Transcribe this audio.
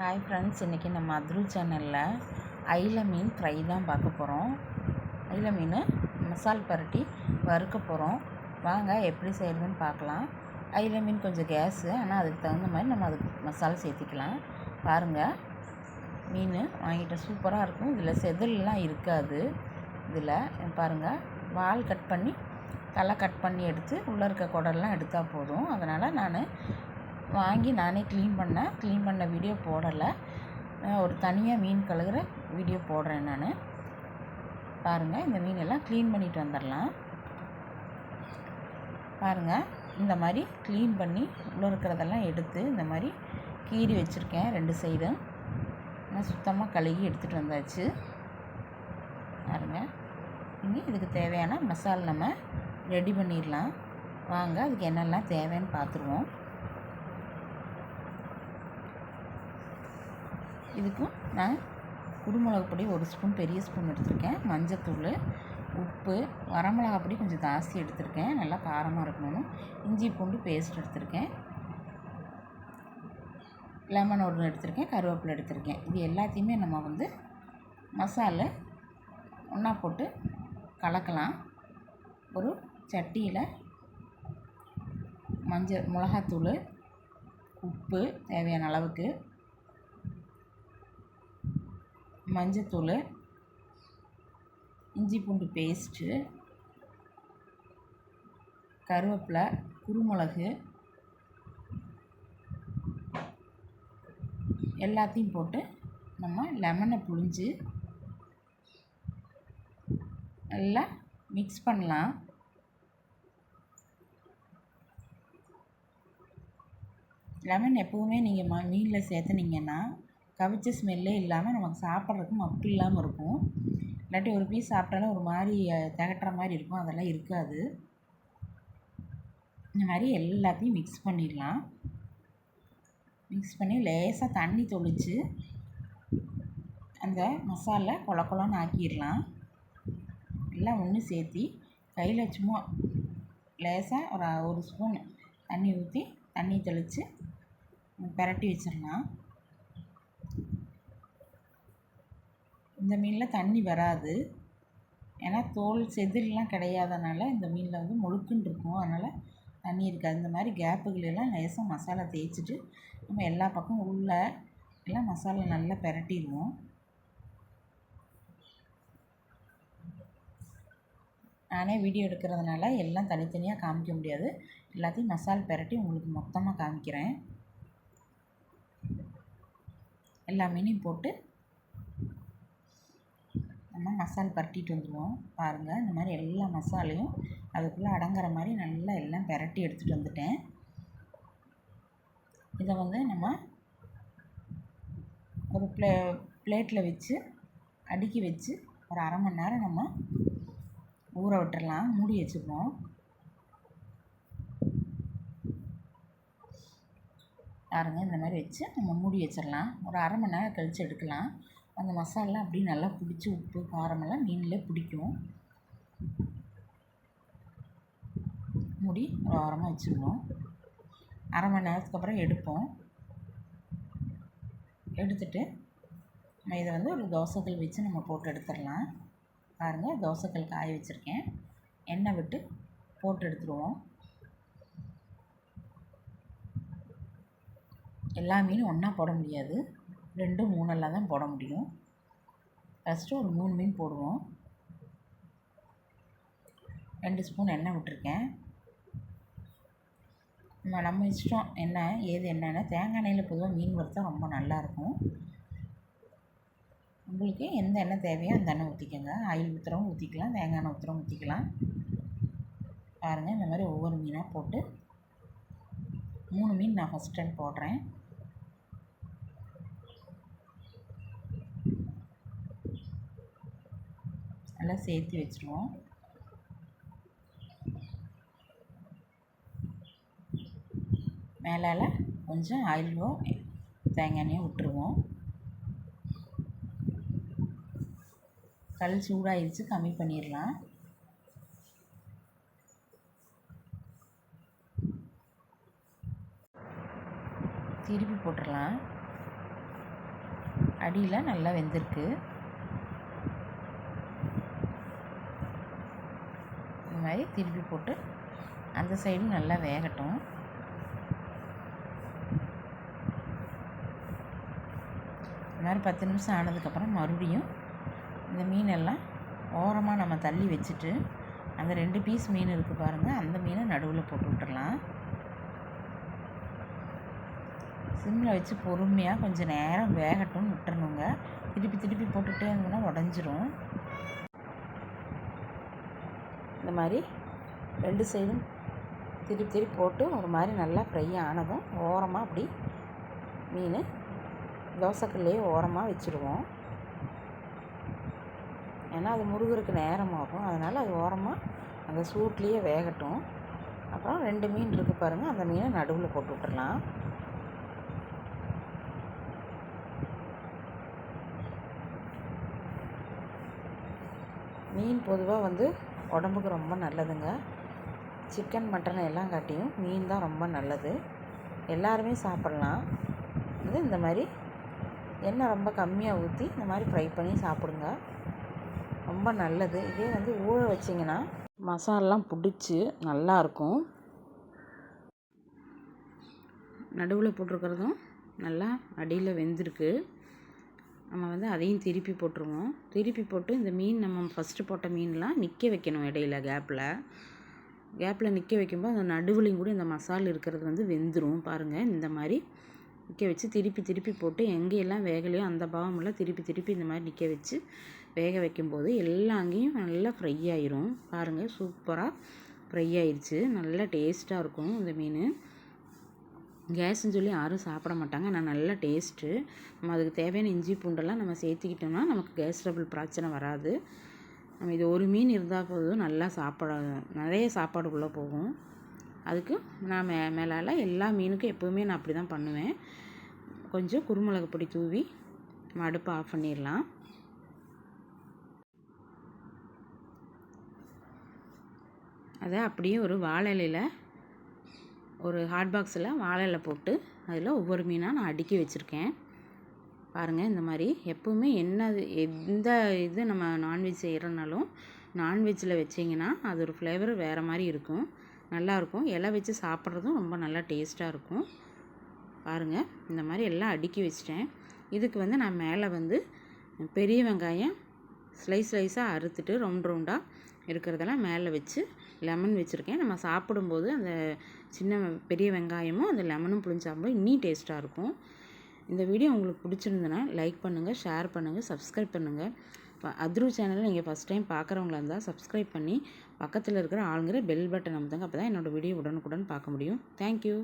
Hi friends இன்றைக்கி நம்ம அத்ரு சேனலில் ஐல மீன் ஃப்ரை தான் பார்க்க போகிறோம் ஐல மீன் மசால் பரட்டி வறுக்க போகிறோம் வாங்க எப்படி செய்கிறதுன்னு பார்க்கலாம். ஐல மீன் கொஞ்சம் கேஸு ஆனால் அதுக்கு தகுந்த மாதிரி நம்ம அதுக்கு மசாலா சேர்த்திக்கலாம். பாருங்கள் மீன் வாங்கிட்ட சூப்பராக இருக்கும். இதில் செதில்லாம் இருக்காது. இதில் பாருங்கள் வால் கட் பண்ணி தலை கட் பண்ணி எடுத்து உள்ளே இருக்க குடல்லாம் எடுத்தால் போதும். அதனால் நான் வாங்கி நானே க்ளீன் பண்ணேன் க்ளீன் பண்ண வீடியோ போடலை. ஒரு தனியாக மீன் கழுகுற வீடியோ போடுறேன் நான். பாருங்கள் இந்த மீனெல்லாம் க்ளீன் பண்ணிட்டு வந்துடலாம். பாருங்கள் இந்த மாதிரி க்ளீன் பண்ணி உள்ளே இருக்கிறதெல்லாம் எடுத்து இந்த மாதிரி கீறி வச்சுருக்கேன் ரெண்டு சைடும் நான் சுத்தமாக கழுகி எடுத்துகிட்டு வந்தாச்சு. பாருங்கள் இனி இதுக்கு தேவையான மசாலா நம்ம ரெடி பண்ணிடலாம். வாங்க அதுக்கு என்னெல்லாம் தேவைன்னு பார்த்துருவோம் இதுக்கும் நான் குருமிளகு பொடி ஒரு ஸ்பூன் பெரிய ஸ்பூன் எடுத்திருக்கேன். மஞ்சத்தூள் உப்பு வரமிளகா பொடி கொஞ்சம் ஜாஸ்தி எடுத்திருக்கேன். நல்லா காரமாக இருக்கணும். இஞ்சி பூண்டு பேஸ்ட் எடுத்திருக்கேன். லெமன் ஒன்று எடுத்திருக்கேன். கருவேப்பிலை எடுத்திருக்கேன். இது எல்லாத்தையுமே நம்ம வந்து மசாலா ஒன்றா போட்டு கலக்கலாம். ஒரு சட்டியில் மஞ்சள் மிளகாத்தூள் உப்பு தேவையான அளவுக்கு மஞ்சத்தூள் இஞ்சி பூண்டு பேஸ்ட்டு கருவேப்பிலை குருமிளகு எல்லாத்தையும் போட்டு நம்ம லெமனை புழிஞ்சு நல்லா மிக்ஸ் பண்ணலாம். லெமன் எப்போவுமே நீங்கள் ம மீனில் சேர்த்துனீங்கன்னா கவிச்ச ஸ்மெல்லே இல்லாமல் நமக்கு சாப்பிட்றதுக்கு மப்பு இல்லாமல் இருக்கும். இல்லாட்டி ஒரு பீஸ் சாப்பிட்டாலும் ஒரு மாதிரி திகட்டுற மாதிரி இருக்கும். அதெல்லாம் இருக்காது. இந்த மாதிரி எல்லாத்தையும் மிக்ஸ் பண்ணிடலாம். மிக்ஸ் பண்ணி லேசாக தண்ணி தொளித்து அந்த மசாலா கொல கொலன்னு ஆக்கிடலாம். எல்லாம் ஒன்று சேர்த்தி கையில் சும்மா லேசாக ஒரு ஒரு ஸ்பூன் தண்ணி ஊற்றி தண்ணி தெளித்து பிரட்டி வச்சிடலாம். இந்த மீனில் தண்ணி வராது. ஏன்னா தோல் செதில்லாம் கிடையாதனால இந்த மீனில் வந்து முழுக்குன்னு இருக்கும். அதனால் தண்ணி இருக்காது. இந்த மாதிரி கேப்புகளெல்லாம் லேசாக மசாலா தேய்ச்சிட்டு நம்ம எல்லா பக்கமும் உள்ள எல்லாம் மசாலா நல்லா பெரட்டிடுவோம். நானே வீடியோ எடுக்கிறதுனால எல்லாம் தனித்தனியாக காமிக்க முடியாது. எல்லாத்தையும் மசால் பெரட்டி உங்களுக்கு மொத்தமாக காமிக்கிறேன். எல்லா மீனையும் போட்டு நம்ம மசால் பரட்டிட்டு வந்துடுவோம் பாருங்கள் இந்த மாதிரி எல்லா மசாலையும் அதுக்குள்ளே அடங்குற மாதிரி நல்லா எல்லாம் பெரட்டி எடுத்துகிட்டு வந்துட்டேன். இதை வந்து நம்ம ஒரு ப்ளே பிளேட்டில் வச்சு அடுக்கி வச்சு ஒரு அரை மணி நேரம் நம்ம ஊற விட்டுறலாம். மூடி வச்சுப்போம் பாருங்கள் இந்த மாதிரி வச்சு நம்ம மூடி வச்சிடலாம். ஒரு அரை மணி நேரம் கழித்து எடுக்கலாம். அந்த மசாலா அப்படியே நல்லா பிடிச்சி உப்பு காரமெல்லாம் மீனில் பிடிக்கும். மூடி ஒரு ஓரமாக வச்சுருவோம். அரை மணி நேரத்துக்கு அப்புறம் எடுப்போம். எடுத்துட்டு நம்ம இதை வந்து ஒரு தோசைக்கல் வச்சு நம்ம போட்டு எடுத்துடலாம். பாருங்கள் தோசைக்கல் காய வச்சுருக்கேன். எண்ணெய் விட்டு போட்டு எடுத்துருவோம் எல்லா மீனும் ஒன்றா போட முடியாது. ரெண்டு மூணெல்லாம் தான் போட முடியும். ஃபஸ்ட்டு ஒரு மூணு மீன் போடுவோம். ரெண்டு ஸ்பூன் எண்ணெய் விட்டுருக்கேன். நம்ம நம்ம இஷ்டம் என்ன ஏது என்னென்ன தேங்காய் எண்ணெயில் பொதுவாக மீன் வறுத்தா ரொம்ப நல்லாயிருக்கும் உங்களுக்கு எந்த எண்ணெய் தேவையோ அந்த எண்ணெய் ஊற்றிக்கோங்க ஆயில் ஊற்றுறவும் ஊற்றிக்கலாம் தேங்காய் எண்ணெய் ஊற்றுறவும் ஊற்றிக்கலாம் பாருங்கள் இந்த மாதிரி ஒவ்வொரு மீனாக போட்டு மூணு மீன் நான் ஃபஸ்ட் டைம் போடுறேன். நல்லா சேர்த்து வச்சுருவோம். மேலால் கொஞ்சம் ஆயிலும் தேங்காய் எண்ணெயோ விட்டுருவோம். கல் சூடாகிடுச்சு கம்மி பண்ணிடலாம். திருப்பி போட்டுடலாம். அடியில் நல்லா வெந்திருக்கு. இந்த மாதிரி திருப்பி போட்டு அந்த சைடும் நல்லா வேகட்டும். இந்த மாதிரி பத்து நிமிஷம் ஆனதுக்கப்புறம் மறுபடியும் இந்த மீனெல்லாம் ஓரமாக நம்ம தள்ளி வச்சுட்டு அந்த ரெண்டு பீஸ் மீன் இருக்குது பாருங்கள் அந்த மீனை நடுவில் போட்டு விட்டுடலாம் சிம்மில் வச்சு பொறுமையாக கொஞ்சம் நேரம் வேகட்டும்னு விட்டுறணுங்க. திருப்பி திருப்பி போட்டுகிட்டே இருந்தோம்னா உடஞ்சிரும். இந்த மாதிரி ரெண்டு சைடும் திருப்பி திருப்பி போட்டு ஒரு மாதிரி நல்லா ஃப்ரை ஆனதும் ஓரமாக அப்படி மீன் தோசைக்கல்லையே ஓரமாக வச்சுருவோம். ஏன்னா அது முருகருக்கு நேரமாகும். அதனால் அது ஓரமாக அந்த சூட்லேயே வேகட்டும். அப்புறம் ரெண்டு மீன் இருக்குது பாருங்கள் அந்த மீனை நடுவில் போட்டு விட்டுடலாம் மீன் பொதுவாக வந்து உடம்புக்கு ரொம்ப நல்லதுங்க. சிக்கன் மட்டன் எல்லாம் காட்டியும் மீன் தான் ரொம்ப நல்லது. எல்லாருமே சாப்பிட்லாம். இது இந்த மாதிரி எண்ணெய் ரொம்ப கம்மியாக ஊற்றி இந்த மாதிரி ஃப்ரை பண்ணி சாப்பிடுங்க. ரொம்ப நல்லது. இதே வந்து ஊற வச்சிங்கன்னா மசாலெலாம் பிடிச்சி நல்லாயிருக்கும் நடுவில் போட்டிருக்கிறதும் நல்லா அடியில் வெந்திருக்கு. நம்ம வந்து அதையும் திருப்பி போட்டுருவோம். திருப்பி போட்டு இந்த மீன் நம்ம ஃபஸ்ட்டு போட்ட மீன்லாம் நிற்க வைக்கணும் இடையில கேப்பில் கேப்பில் நிற்க வைக்கும்போது அந்த நடுவுலையும் கூட இந்த மசால் இருக்கிறது வந்து வெந்துடும் பாருங்கள் இந்த மாதிரி நிற்க வச்சு திருப்பி திருப்பி போட்டு எங்கேயெல்லாம் வேகலையோ அந்த பாவமெல்லாம் திருப்பி திருப்பி இந்த மாதிரி நிற்க வச்சு வேக வைக்கும்போது எல்லா அங்கேயும் நல்லா ஃப்ரை ஆயிரும். பாருங்கள் சூப்பராக ஃப்ரை ஆயிடுச்சு நல்லா டேஸ்ட்டாக இருக்கும் இந்த மீன். கேஸ்ன்னு சொல்லி யாரும் சாப்பிட மாட்டாங்க. ஆனால் நல்ல டேஸ்ட்டு நம்ம அதுக்கு தேவையான இஞ்சி பூண்டெல்லாம் நம்ம சேர்த்துக்கிட்டோம்னா நமக்கு கேஸ் ட்ரபிள் பிரச்சனை வராது. நம்ம இது ஒரு மீன் இருந்தால் போதும் நல்லா சாப்பாடு நிறைய சாப்பாடுக்குள்ளே போகும். அதுக்கு நான் மே மேலால் எல்லா மீனுக்கும் எப்போவுமே நான் அப்படி தான் பண்ணுவேன். கொஞ்சம் குருமிளகு பொடி தூவி நம்ம அடுப்பை ஆஃப் பண்ணிடலாம். அதை அப்படியே ஒரு வாழை இலையில் ஒரு ஹாட் பாக்ஸில் வாழை இலை போட்டு அதில் ஒவ்வொரு மீனாக நான் அடுக்கி வச்சுருக்கேன். பாருங்கள் இந்த மாதிரி எப்போவுமே என்ன எந்த இது நம்ம நான்வெஜ் செய்கிறனாலும் நான்வெஜ்ஜில் வச்சிங்கன்னா அது ஒரு ஃப்ளேவர் வேறு மாதிரி இருக்கும். நல்லாயிருக்கும் இலை வச்சு சாப்பிட்றதும் ரொம்ப நல்லா டேஸ்ட்டாக இருக்கும். பாருங்கள் இந்த மாதிரி எல்லாம் அடுக்கி வச்சிட்டேன். இதுக்கு வந்து நான் மேலே வந்து பெரிய வெங்காயம் ஸ்லைஸ் ஸ்லைஸாக அறுத்துட்டு ரவுண்ட் ரவுண்டாக இருக்கிறதெல்லாம் மேலே வச்சு லெமன் வச்சுருக்கேன். நம்ம சாப்பிடும்போது அந்த சின்ன பெரிய வெங்காயமும் அந்த லெமனும் புளிஞ்சு சாப்பிடும்போது இன்னும் டேஸ்ட்டாக இருக்கும். இந்த வீடியோ உங்களுக்கு பிடிச்சிருந்ததுன்னா லைக் பண்ணுங்கள் ஷேர் பண்ணுங்கள் சப்ஸ்கிரைப் பண்ணுங்கள் அதுரு அத்ரு சேனலை நீங்கள் ஃபஸ்ட் டைம் பார்க்குறவங்களா இருந்தால் சப்ஸ்கிரைப் பண்ணி பக்கத்தில் இருக்கிற ஆளுங்கிற பெல் பட்டன் அமுத்துங்க. அப்போ தான் என்னோடய வீடியோ உடனுக்குடன் பார்க்க முடியும். தேங்க்யூ